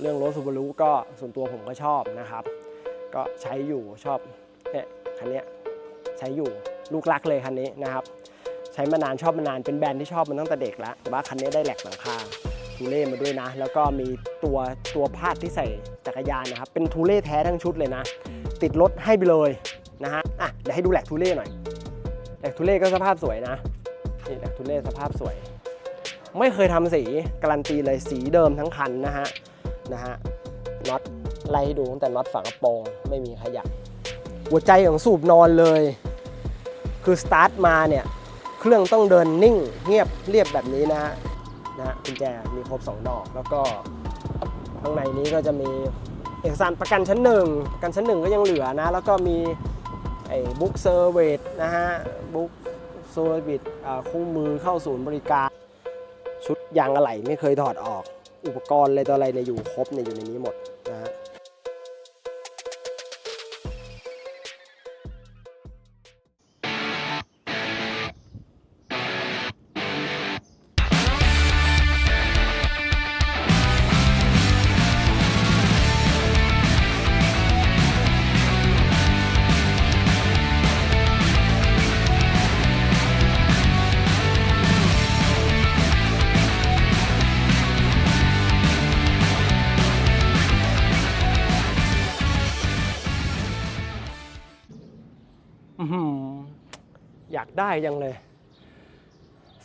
เรื่องรถซูบารุก็ส่วนตัวผมก็ชอบนะครับ ก็ใช้อยู่ชอบเนี่ยคันนี้ใช้อยู่ลูกรักเลยคันนี้นะครับ ใช้มานานชอบมานานเป็นแบรนด์ที่ชอบมันตั้งแต่เด็กแล้วแต่ว่าคันนี้ได้แหลกหลังคาทูเล่มาด้วยนะ แล้วก็มีตัวตัวพาดที่ใส่จักรยานนะครับ เป็นทูเล่แท้ทั้งชุดเลยนะ ติดรถให้ไปเลยนะฮะอะเดี๋ยวให้ดูแหลกทูเล่หน่อยแหลกทูเล่ก็สภาพสวยนะนี่แหลกทูเล่สภาพสวย ไม่เคยทำสีการันตีเลยสีเดิมทั้งคันนะฮะ นะฮะน็อตไล่ให้ดูตั้งแต่น็อตฝากระโปรงไม่มีขยับหัวใจของสูบนอนเลย คือสตาร์ทมาเนี่ยเครื่องต้องเดินนิ่งเงียบเรียบแบบนี้นะฮะนะกุญแจมีครบ 2 ดอก แล้วก็ข้างในนี้ก็จะมีเอกสารประกันชั้นหนึ่งประกันชั้นหนึ่งก็ยังเหลือนะ แล้วก็มีไอ้บุ๊กเซอร์เวทนะฮะบุ๊กเซอร์วิสคู่มือเข้าศูนย์บริการ ชุดยางอะไหล่ไม่เคยถอดออก อุปกรณ์อะไรต่ออะไรเนี่ยอยู่ครบเนี่ยอยู่ในนี้หมดนะฮะ ได้ยังเลย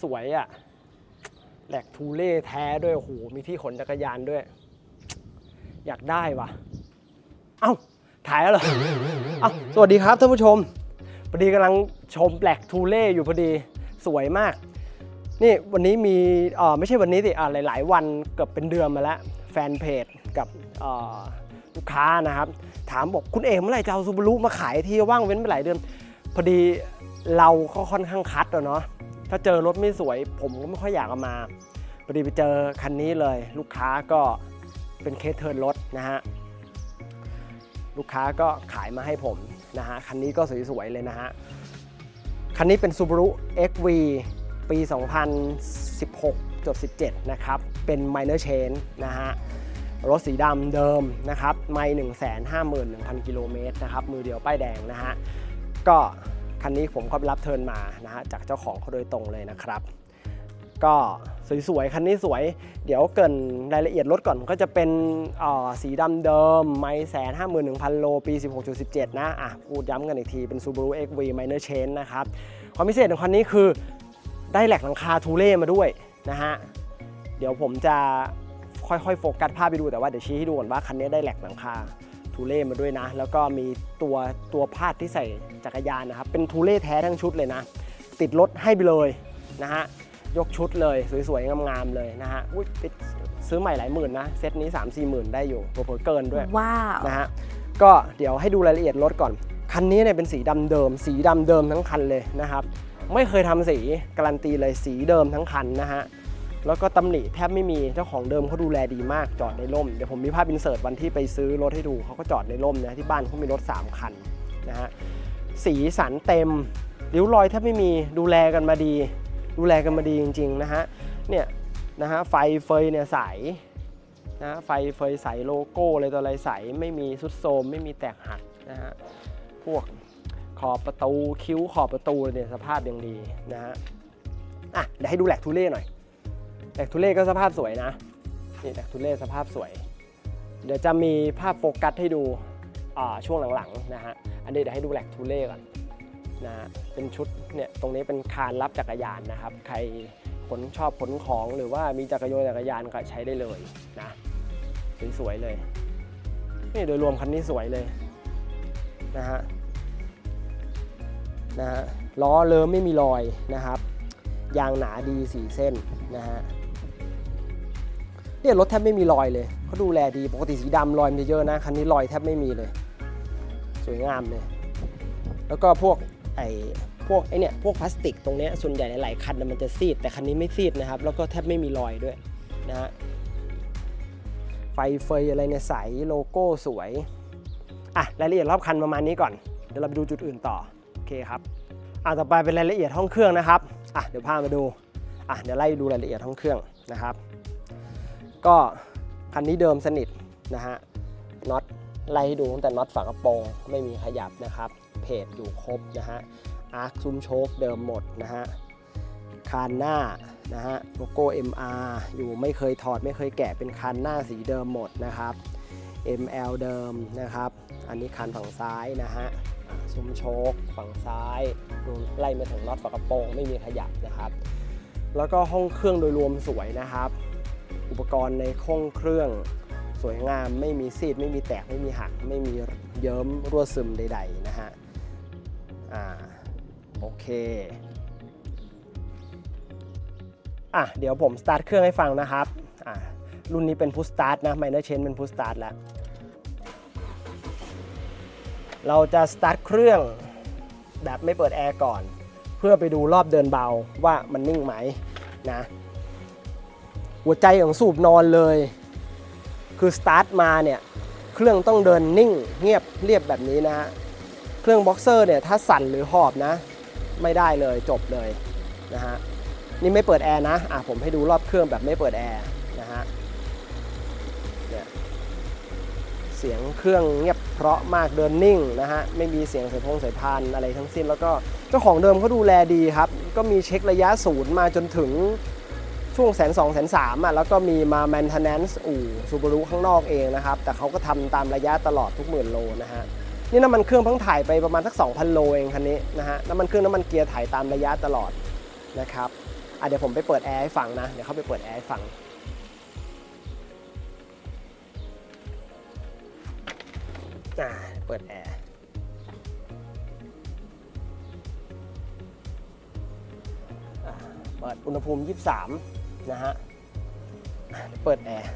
สวยอะ่ะแหลกทูเล่แท้ด้วยโอ้โหมีที่ขนจักรยานด้วย อยากได้วะเอ้าถ่ายแล้วเหรอเอ้าสวัสดีครับท่านผู้ชมพอดีกำลังชมแบล็กทูเล่อยู่พอดีสวยมากนี่วันนี้มีเอ่อไม่ใช่วันนี้สิอ่าหลาย ๆ วันเกือบเป็นเดือนมาแล้ว แฟนเพจกับอ่อลูกค้านะครับ ถามบอกคุณเอกเมื่อไหร่จะเอาซูบารุมาขายทีว่างเว้นไปหลายเดือน พอดี เราก็ค่อนข้างคัดอะเนาะถ้าเจอรถไม่สวย ผมก็ไม่ค่อยอยากเอามาพอดีไปเจอคันนี้เลย ลูกค้าก็เป็นเคสเทิร์นรถนะฮะลูกค้าก็ขายมาให้ผมนะฮะคันนี้ก็สวยๆเลยนะฮะคันนี้เป็น Subaru XV ปี 2016.17 นะครับ เป็น minor chain นะฮะรถสีดำเดิมนะครับ ไม่ 151,000 กิโลเมตรนะครับ มือเดียวป้ายแดงนะฮะ ก็ คันนี้ผมก็ไปรับเทิร์นมานะฮะจากเจ้าของเขาโดยตรงเลยนะครับ ก็สวยๆ คันนี้สวย เดี๋ยวเกินรายละเอียดรถก่อนก็จะเป็นออสีดำเดิม ไม่แสนห้าหมื่นหนึ่งพันโลปี 16.17 นะ อะ พูดย้ำกันอีกที เป็น Subaru XV Minor Change นะครับ ความพิเศษของคันนี้คือได้แหลกหลังคาทูเล่มาด้วยนะฮะ เดี๋ยวผมจะค่อยๆ โฟกัสภาพไปดูแต่ว่าเดี๋ยวชี้ให้ดูก่อนว่าคันนี้ได้แหลกหลังคา ทูเล่มาด้วยนะ แล้วก็มีตัวตัวพาดที่ใส่จักรยานนะครับ เป็นทูเล่แท้ทั้งชุดเลยนะ ติดรถให้ไปเลยนะฮะ ยกชุดเลยสวยๆงามๆเลยนะฮะอุ๊ยติดซื้อใหม่หลายหมื่นนะ เซตนี้ 3 4หมื่นได้อยู่เผื่อๆเกินด้วยว้าวนะฮะ ก็เดี๋ยวให้ดูรายละเอียดรถก่อน คันนี้เนี่ยเป็นสีดำเดิม สีดำเดิมทั้งคันเลยนะครับ ไม่เคยทำสีการันตีเลยสีเดิมทั้งคันนะฮะ แล้วก็ตำหนิแทบไม่มีเจ้าของเดิมเขาดูแลดีมากจอดในร่ม เดี๋ยวผมมีภาพอินเสิร์ตวันที่ไปซื้อรถให้ดูเขาก็จอดในร่มนะที่บ้านเขามีรถ 3 คันนะฮะสีสันเต็มริ้วรอยแทบไม่มีดูแลกันมาดี ดูแลกันมาดีจริงๆนะฮะเนี่ยนะฮะไฟเฟยเนี่ยใสนะฮะไฟเฟยใสโลโก้อะไรตัวอะไรใสไม่มีสุดโทมไม่มีแตกหักนะฮะพวกขอบประตูคิ้วขอบประตูเนี่ยสภาพยังดีนะฮะอะเดี๋ยวให้ดูแหลกทูเล่หน่อย แหลกทูเล่ก็สภาพสวยนะนี่แหลกทูเล่สภาพสวย เดี๋ยวจะมีภาพโฟกัสให้ดูช่วงหลังๆนะฮะอันนี้เดี๋ยวให้ดูแหลกทูเล่ก่อนนะฮะเป็นชุดเนี่ยตรงนี้เป็นคานรับจักรยานนะครับ ใครขนชอบขนของหรือว่ามีจักรยานจักรยานก็ใช้ได้เลยนะสวยๆเลยนี่โดยรวมคันนี้สวยเลยนะฮะนะฮะล้อเลิมไม่มีรอยนะครับ ยางหนาดีสีเส้นนะฮะ เนี่ยรถแทบไม่มีรอยเลยเขาดูแลดีปกติสีดำรอยมันจะเยอะนะคันนี้รอยแทบไม่มีเลย สวยงามเลย แล้วก็พวกไอ้พวกไอ้เนี่ยพวกพลาสติกตรงเนี้ยส่วนใหญ่หลายๆคันมันจะซีดแต่คันนี้ไม่ซีดนะครับ แล้วก็แทบไม่มีรอยด้วยนะฮะไฟเฟยอะไรเนี่ยใสโลโก้สวยอะรายละเอียดรอบคันประมาณนี้ก่อน เดี๋ยวเราไปดูจุดอื่นต่อโอเคครับอะต่อไปเป็นรายละเอียดห้องเครื่องนะครับอะเดี๋ยวพามาดูอะเดี๋ยวไล่ดูรายละเอียดห้องเครื่องนะครับ ก็คันนี้เดิมสนิทนะฮะน็อตไล่ให้ดูตั้งแต่น็อตฝากระโปรงไม่มีขยับนะครับ เพจอยู่ครบนะฮะอาร์คซุ้มโชคเดิมหมดนะฮะคานหน้านะฮะโลโก้ MR อยู่ไม่เคยถอดไม่เคยแกะเป็นคันหน้าสีเดิมหมดนะครับ ML เดิมนะครับ อันนี้คันฝั่งซ้ายนะฮะซุ้มโชคฝั่งซ้ายดูไล่มาถึงน็อตฝากระโปรงไม่มีขยับนะครับ แล้วก็ห้องเครื่องโดยรวมสวยนะครับ อุปกรณ์ในห้องเครื่อง สวยงามไม่มีซีด ไม่มีแตกไม่มีหัก ไม่มีเยิ้มรั่วซึมใด ๆ นะฮะอ่าโอเคอะเดี๋ยวผมสตาร์ทเครื่องให้ฟังนะครับอ่ารุ่นนี้เป็นพุ s สตาร์ทนะไมเนอร์เชนเป็นพุ s สตาร์ทแล้ว เราจะสตาร์ทเครื่องแบบไม่เปิดแอร์ก่อน เพื่อไปดูรอบเดินเบาว่ามันนิ่งไหมนะ หัวใจของสูบนอนเลย คือสตาร์ทมาเนี่ยเครื่องต้องเดินนิ่งเงียบเรียบแบบนี้นะฮะเครื่องบ็อกเซอร์เนี่ยถ้าสั่นหรือหอบนะ ไม่ได้เลยจบเลยนะฮะนี่ไม่เปิดแอร์นะอะผมให้ดูรอบเครื่องแบบไม่เปิดแอร์นะฮะเนี่ยเสียงเครื่องเงียบเพราะมากเดินนิ่งนะฮะไม่มีเสียงสายพงสายพานอะไรทั้งสิ้น แล้วก็เจ้าของเดิมเขาดูแลดีครับ ก็มีเช็คระยะศูนย์มาจนถึง ช่วงแสนสองแสนสามอะแล้วก็มีมา maintenance อู่ซูบารุข้างนอกเองนะครับ แต่เขาก็ทำตามระยะตลอดทุกหมื่นโลนะฮะนี่น้ำมันเครื่องเพิ่งถ่ายไปประมาณสัก 2,000 โลเองคันนี้นะฮะน้ำมันเครื่องน้ำมันเกียร์ถ่ายตามระยะตลอดนะครับอะเดี๋ยวผมไปเปิดแอร์ให้ฟังนะ เดี๋ยวเขาไปเปิดแอร์ให้ฟังอ่าเปิดแอร์เปิดอุณหภูมิ 23 นะฮะเปิดแอร์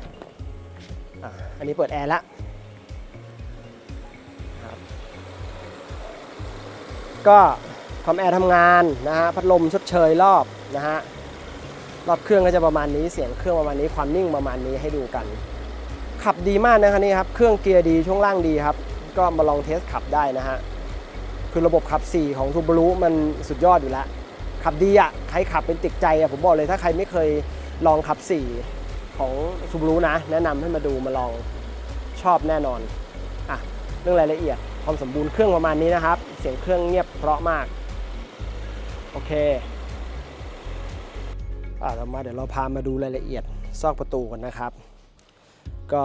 อันนี้เปิดแอร์ละก็คอมแอร์ทำงานนะฮะพัดลมชดเชยรอบนะฮะรอบเครื่องก็จะประมาณนี้เสียงเครื่องประมาณนี้ความนิ่งประมาณนี้ให้ดูกัน ขับดีมากนะครับนี่ครับเครื่องเกียร์ดีช่วงล่างดีครับ ก็มาลองเทสขับได้นะฮะคือระบบขับ 4 ของ Subaru มันสุดยอดอยู่แล้ว ขับดีอะใครขับเป็นติดใจอะผมบอกเลยถ้าใครไม่เคย ลองขับ 4 ของ Subaru นะ แนะนำให้มาดูมาลองชอบแน่นอนอะเรื่องรายละเอียดความสมบูรณ์เครื่องประมาณนี้นะครับ เสียงเครื่องเงียบเพราะมาก โอเคอะเรามาเดี๋ยวเราพามาดูรายละเอียดซอกประตูกันนะครับ ก็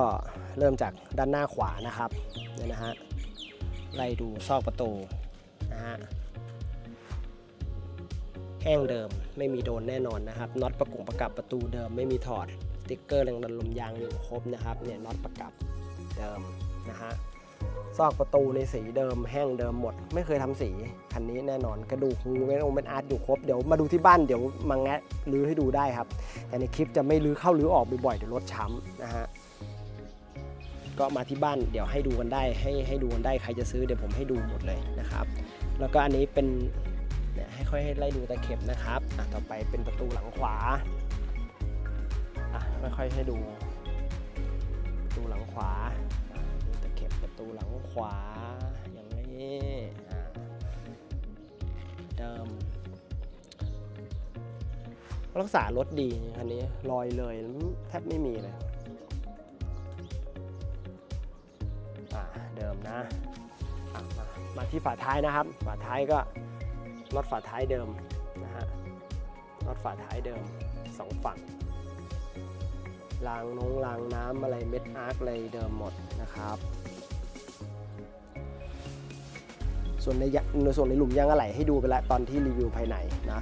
เริ่มจากด้านหน้าขวานะครับเนี่ยนะฮะไล่ดูซอกประตูนะฮะ แห้งเดิม ไม่มีโดนแน่นอนนะครับน็อตประกงประกับประตูเดิมไม่มีถอดสติ๊กเกอร์แรงดันลมยางอยู่ครบนะครับเนี่ยน็อตประกับเดิมนะฮะซอกประตูในสีเดิมแห้งเดิมหมด ไม่เคยทำสีคันนี้แน่นอนกระดูกงูเป็นองค์เป็นอาร์ตอยู่ครบเดี๋ยวมาดูที่บ้านเดี๋ยวมาแงะรื้อให้ดูได้ครับ แต่ในคลิปจะไม่รื้อเข้ารื้อออกบ่อยๆเดี๋ยวรถช้ำนะฮะก็มาที่บ้านเดี๋ยวให้ดูกันได้ให้ให้ดูกันได้ใครจะซื้อเดี๋ยวผมให้ดูหมดเลยนะครับ แล้วก็อันนี้เป็น เนี่ยให้ค่อยให้ไล่ดูตะเข็บนะครับอะต่อไปเป็นประตูหลังขวาอะค่อยๆให้ดูประตูหลังขวาดูตะเข็บประตูหลังขวาอย่างนี้อะเดิมรักษารถดีคันนี้รอยเลยแทบไม่มีเลยอ่าเดิมนะอะมามาที่ฝาท้ายนะครับ ฝาท้ายก็ น็อตฝาท้ายเดิมนะฮะน็อตฝาท้ายเดิมสองฝั่งรางนงรางน้ำอะไรเม็ดอาร์คอะไรเดิมหมดนะครับ ส่วนในยะในส่วนในหลุมยางอะไหล่ให้ดูไปแล้วตอนที่รีวิวภายในนะ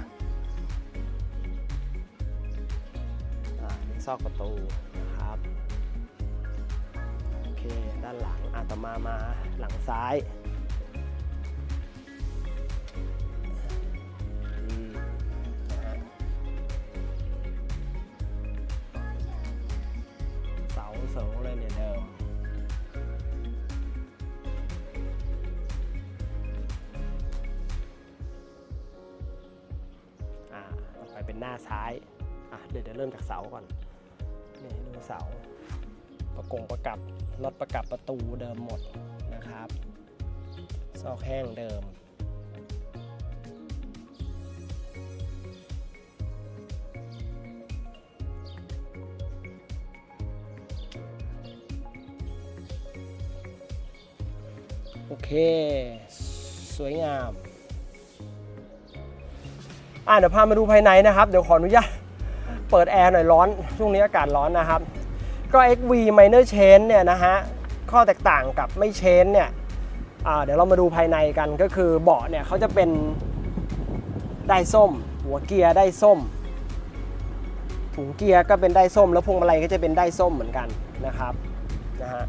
ซอกประตูนะครับโอเคด้านหลังอาตมามาหลังซ้ายาซ้ายอะเดี๋ยวเริ่มจากเสาก่อนนี่ดูเสา ประกงประกับรถประกับประตูเดิมหมดนะครับซอกแห้งเดิมโอเค สวยงาม อะเดี๋ยวพามาดูภายในนะครับ เดี๋ยวขออนุญาตเปิดแอร์หน่อยร้อน ช่วงนี้อากาศร้อนนะครับ ก็ XV Minor Chain เนี่ยนะฮะ ข้อแตกต่างกับไม่เชนเนี่ยเดี๋ยวเรามาดูภายในกันก็คือเบาะเนี่ยเขาจะเป็นได้ส้ม หัวเกียร์ได้ส้ม ถุงเกียร์ก็เป็นได้ส้ม แล้วพวงมาลัยก็จะเป็นได้ส้มเหมือนกันนะครับนะฮะ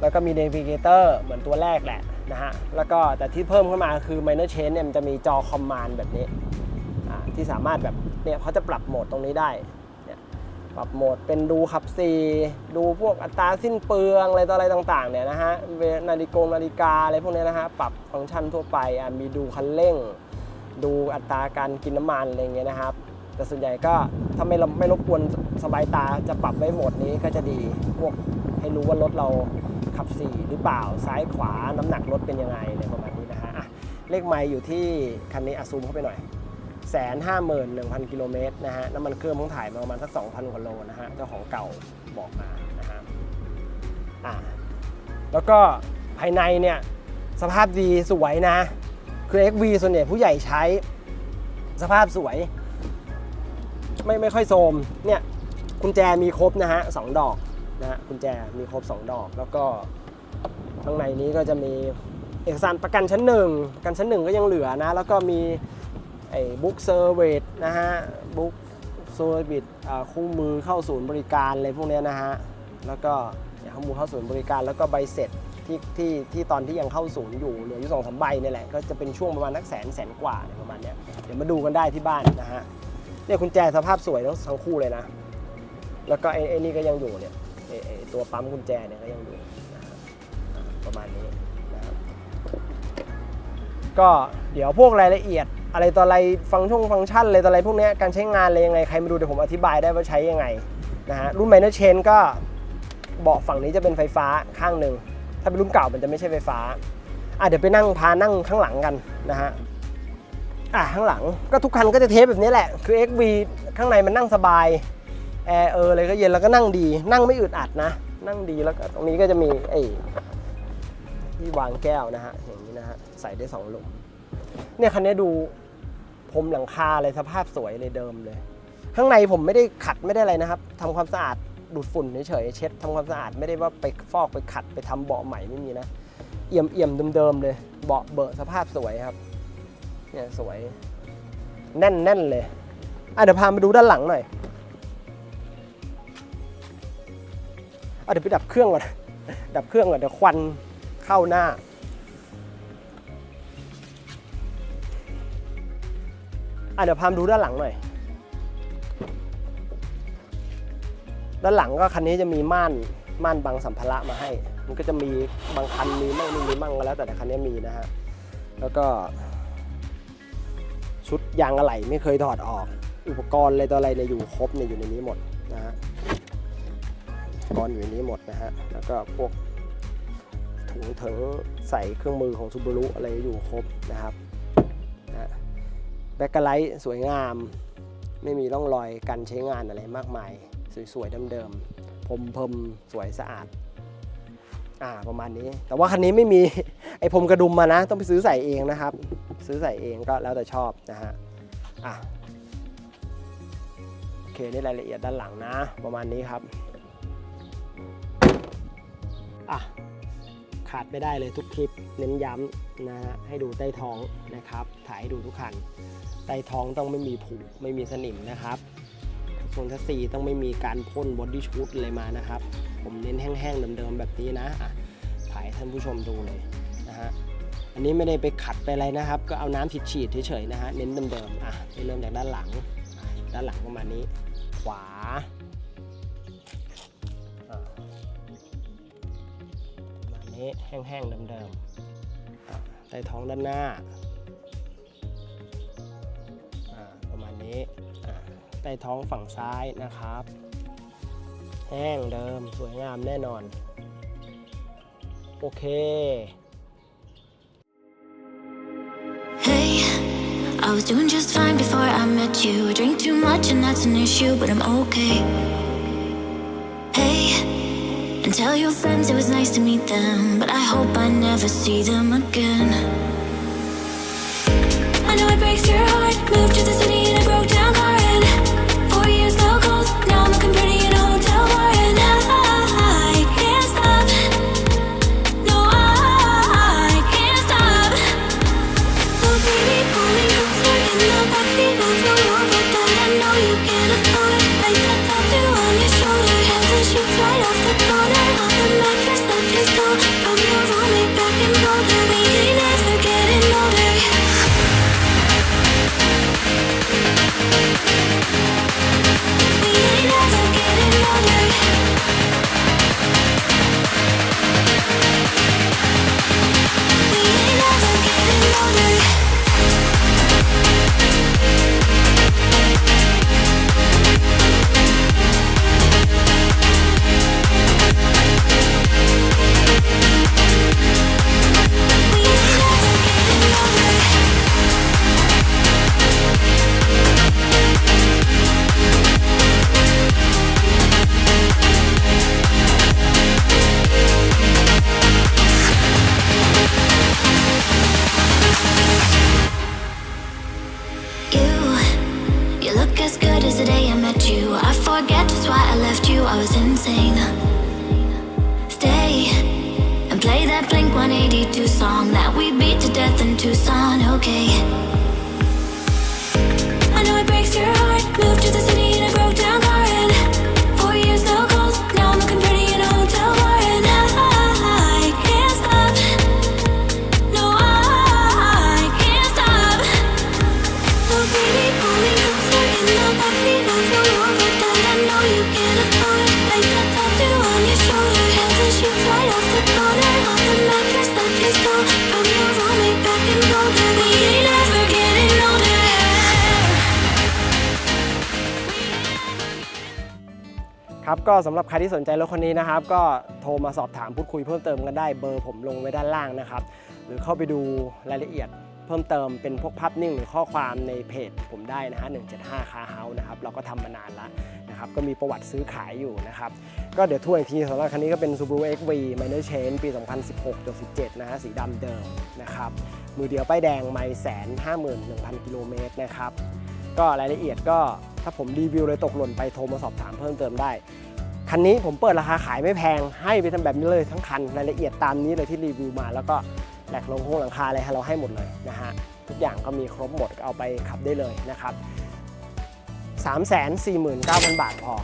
แล้วก็มีเด Navigator เหมือนตัวแรกแหละนะฮะแล้วก็แต่ที่เพิ่มเข้ามาคือ Minor Change เนี่ยมันจะมีจอคอมมานด์แบบนี้ ที่สามารถแบบเนี่ยเขาจะปรับโหมดตรงนี้ได้เนี่ยปรับโหมดเป็นดูขับ4ดูพวกอัตราสิ้นเปลืองอะไรต่ออะไรต่างๆเนี่ยนะฮะนาฬิกงนาฬิกาอะไรพวกเนี้ยนะฮะปรับฟังก์ชันทั่วไปมีดูคันเร่ง ดูอัตราการกินน้ำมันอะไรเงี้ยนะครับแต่ส่วนใหญ่ก็ถ้าไม่รบไม่รบกวนสบายตาจะปรับไว้โหมดนี้ก็จะดีพวกให้รู้ว่ารถเราขับ4หรือเปล่าซ้ายขวาน้ำหนักรถเป็นยังไงอะไรประมาณนี้นะฮะเลขไมล์อยู่ที่คันนี้อะซูมเข้าไปหน่อย แสนห้าหมื่นหนึ่งพันกิโลเมตรนะฮะ น้ำมันเครื่องเพิ่งถ่ายมาประมาณสัก 2,000กว่าโลนะฮะ เจ้าของเก่าบอกมานะฮะอะแล้วก็ภายในเนี่ย สภาพดีสวยนะ คือ XV ส่วนใหญ่ผู้ใหญ่ใช้ สภาพสวย ไม่ไม่ค่อยโทมเนี่ยกุญแจมีครบนะฮะสองดอกนะฮะกุญแจมีครบ 2 ดอก แล้วก็ข้างในนี้ก็จะมีเอกสารประกันชั้นหนึ่งประกันชั้นหนึ่งก็ยังเหลือนะ แล้วก็มี ไอ้บุ๊กเซอร์เวทนะฮะบุ๊กเซอร์วิสคู่มือเข้าศูนย์บริการอะไรพวกเนี้ยนะฮะแล้วก็ข้อมูลเข้าศูนย์บริการแล้วก็ใบเสร็จที่ที่ที่ตอนที่ยังเข้าศูนย์อยู่เหลืออยู่สองสามใบเนี่ยแหละก็จะเป็นช่วงประมาณนักแสนแสนกว่าประมาณเนี้ยเดี๋ยวมาดูกันได้ที่บ้านนะฮะเนี่ยกุญแจสภาพสวยทั้งทั้งคู่เลยนะ แล้วก็ไอ้ไอ้นี่ก็ยังอยู่เนี่ยไอ้ไอ้ตัวปั๊มกุญแจเนี่ยก็ยังอยู่นะครับอ่าประมาณนี้ ก็เดี๋ยวพวกรายละเอียด อะไรต่ออะไรฟังก์ชันฟังก์ชันอะไรต่ออะไรพวกนี้การใช้งานอะไรยังไงใครมาดูเดี๋ยวผมอธิบายได้ว่าใช้ยังไงนะฮะรุ่นไมเนอร์เชนก็เบาะฝั่งนี้จะเป็นไฟฟ้าข้างหนึ่งถ้าเป็นรุ่นเก่ามันจะไม่ใช่ไฟฟ้าอะเดี๋ยวไปนั่งพานั่งข้างหลังกันนะฮะอะข้างหลังก็ทุกคันก็จะเทปแบบนี้แหละคือ XV ข้างในมันนั่งสบายแอร์เอออะไรก็เย็นแล้วก็นั่งดี นั่งไม่อึดอัดนะ นั่งดีแล้วก็ตรงนี้ก็จะมีไอ้ที่วางแก้วนะฮะอย่างนี้นะฮะ ใส่ได้สองหลุม เนี่ยคันนี้ดูพรมหลังคาเลยสภาพสวยเลยเดิมเลย ข้างในผมไม่ได้ขัดไม่ได้อะไรนะครับทำความสะอาดดูดฝุ่นเฉยๆเช็ดทำความสะอาดไม่ได้ว่าไปฟอกไปขัดไปทำเบาะใหม่ไม่มีนะเอี่ยมเอี่ยมเดิมๆเลย เบาะเบอะสภาพสวยครับ เนี่ยสวย แน่นแน่นเลยอะเดี๋ยวพามาดูด้านหลังหน่อยอะเดี๋ยวไปดับเครื่องก่อนดับเครื่องก่อนเดี๋ยวควันเข้าหน้า เดี๋ยวพามดูด้านหลังหน่อย ด้านหลังก็คันนี้จะมีม่านม่านบังสัมภาระมาให้ มันก็จะมีบางคันมีมั่งไม่มีมั่งก็แล้ว แต่แต่คันนี้มีนะฮะ แล้วก็ชุดยางอะไหล่ไม่เคยถอดออก อุปกรณ์อะไรต่ออะไรเนี่ยอยู่ครบเนี่ยอยู่ในนี้หมดนะฮะอุปกรณ์อยู่ในนี้หมดนะฮะ แล้วก็พวกถุงถึงใส่เครื่องมือของซูบ a รุอะไรอยู่ครบนะครับ แบ็กไลท์สวยงาม ไม่มีร่องรอยการใช้งานอะไรมากมาย สวยๆเดิมๆพรมพิมสวยสะอาด อ่าประมาณนี้ แต่ว่าคันนี้ไม่มีไอ้พรมกระดุมมานะ ต้องไปซื้อใส่เองนะครับ ซื้อใส่เองก็แล้วแต่ชอบนะฮะอะโอเคนี่รายละเอียดด้านหลังนะ ประมาณนี้ครับอะ ขาดไม่ได้เลยทุกคลิปเน้นย้ำนะฮะให้ดูใต้ท้องนะครับถ่ายให้ดูทุกคันใต้ท้องต้องไม่มีผุไม่มีสนิมนะครับส่วนทัศซีต้องไม่มีการพ่นบอดี้ชูดอะไรมานะครับ ผมเน้นแห้งๆเดิมๆแบบนี้นะะถ่ายท่านผู้ชมดูเลยนะฮะอันนี้ไม่ได้ไปขัดไปอะไรนะครับ ก็เอาน้ำฉีดๆเฉยๆนะฮะเน้นเดิมๆอะเริ่มจากด้านหลังด้านหลังประมาณนี้ ขวา นี้แห้งๆเดิมๆใต้ท้องด้านหน้าประมาณนี้ใต้ท้องฝั่งซ้ายนะครับ แห้งเดิมสวยงามแน่นอน โอเค I was doing just fine before I met you. I drink too much and that's an issue, but I'm okay. Hey, And tell your friends it was nice to meet them, but I hope I never see them again. I know it breaks your heart. Moved to the city good as the day I met you. I forget just why I left you. I was insane. Stay and play that Blink 182 song that we beat to death in Tucson. Okay. I know it breaks your heart. Moved to the city ครับก็สำหรับใครที่สนใจรถคันนี้นะครับ ก็โทรมาสอบถามพูดคุยเพิ่มเติมกันได้เบอร์ผมลงไว้ด้านล่างนะครับ หรือเข้าไปดูรายละเอียดเพิ่มเติมเป็นพวกภาพนิ่งหรือข้อความในเพจผมได้นะฮะ175คาเฮาส์นะครับเราก็ทำมานานแล้วนะครับก็มีประวัติซื้อขายอยู่นะครับ ก็เดี๋ยวทวนอีกทีสำหรับคันนี้ก็เป็น Subaru XV Minor Change ปี 2016-17 นะฮะสีดำเดิมนะครับมือเดียวป้ายแดงไม่แสนห้าหมื่นหนึ่งพันกิโลเมตรนะครับ ก็รายละเอียดก็ถ้าผมรีวิวเลยตกหล่นไปโทรมาสอบถามเพิ่มเติมได้ คันนี้ผมเปิดราคาขายไม่แพง ให้ไปทำแบบนี้เลยทั้งคันรายละเอียดตามนี้เลยที่รีวิวมา แล้วก็แหลกลงโครงหลังคาอะไรเราให้หมดเลยนะฮะทุกอย่างก็มีครบหมดเอาไปขับได้เลยนะครับ349,000 บาทพอ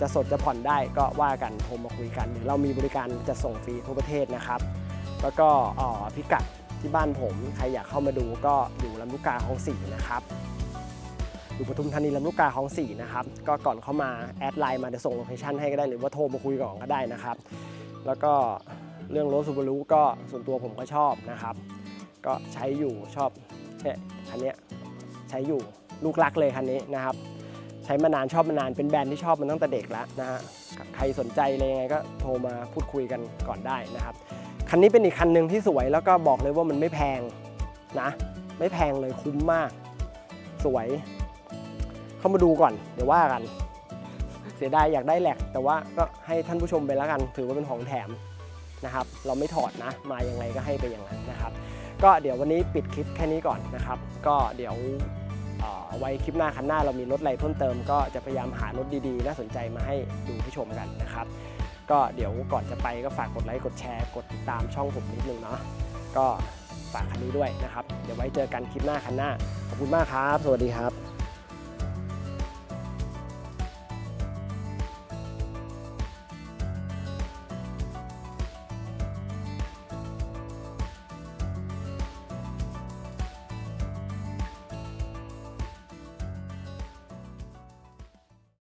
จะสดจะผ่อนได้ก็ว่ากันโทรมาคุยกัน เรามีบริการจะส่งฟรีทั่วประเทศนะครับ แล้วก็อ่อพิกัดที่บ้านผม ใครอยากเข้ามาดูก็อยู่ลำลูกกาของสี่นะครับ อยู่ปทุมธานีลำลูกกาคลองสี่นะครับก็ก่อนเข้ามาแอดไลน์มาเดี๋ยวส่งโลเคชั่นให้ก็ได้หรือว่าโทรมาคุยก่อนก็ได้นะครับ แล้วก็เรื่องรถซูบารุก็ส่วนตัวผมก็ชอบนะครับ ก็ใช้อยู่ชอบเนี่ยคันนี้ใช้อยู่ลูกรักเลยคันนี้นะครับใช้มานานชอบมานานเป็นแบรนด์ที่ชอบมันตั้งแต่เด็กแล้วนะฮะใครสนใจอะไรยังไงก็โทรมาพูดคุยกันก่อนได้นะครับคันนี้เป็นอีกคันหนึ่งที่สวยแล้วก็บอกเลยว่ามันไม่แพงนะ ไม่แพงเลยคุ้มมาก สวย เข้ามาดูก่อน เดี๋ยวว่ากัน เสียดายอยากได้แหลก แต่ว่าก็ให้ท่านผู้ชมไปแล้วกัน ถือว่าเป็นของแถมนะครับ เราไม่ถอดนะ มาอยังไงก็ให้ไปอย่างนั้นนะครับ ก็เดี๋ยววันนี้ปิดคลิปแค่นี้ก่อนนะครับ ก็เดี๋ยวเอ่อไว้คลิปหน้าคันหน้าเรามีรถอะไรเพิ่มเติม ก็จะพยายามหารถดีๆ น่าสนใจมาให้ดูผู้ชมกันนะครับ ก็เดี๋ยวก่อนจะไปก็ฝากกดไลค์กดแชร์กดติดตามช่องผมนิดนึงเนาะก็ฝากคันนี้ด้วยนะครับ เดี๋ยวไว้เจอกันคลิปหน้าคันหน้า ขอบคุณมากครับ สวัสดีครับ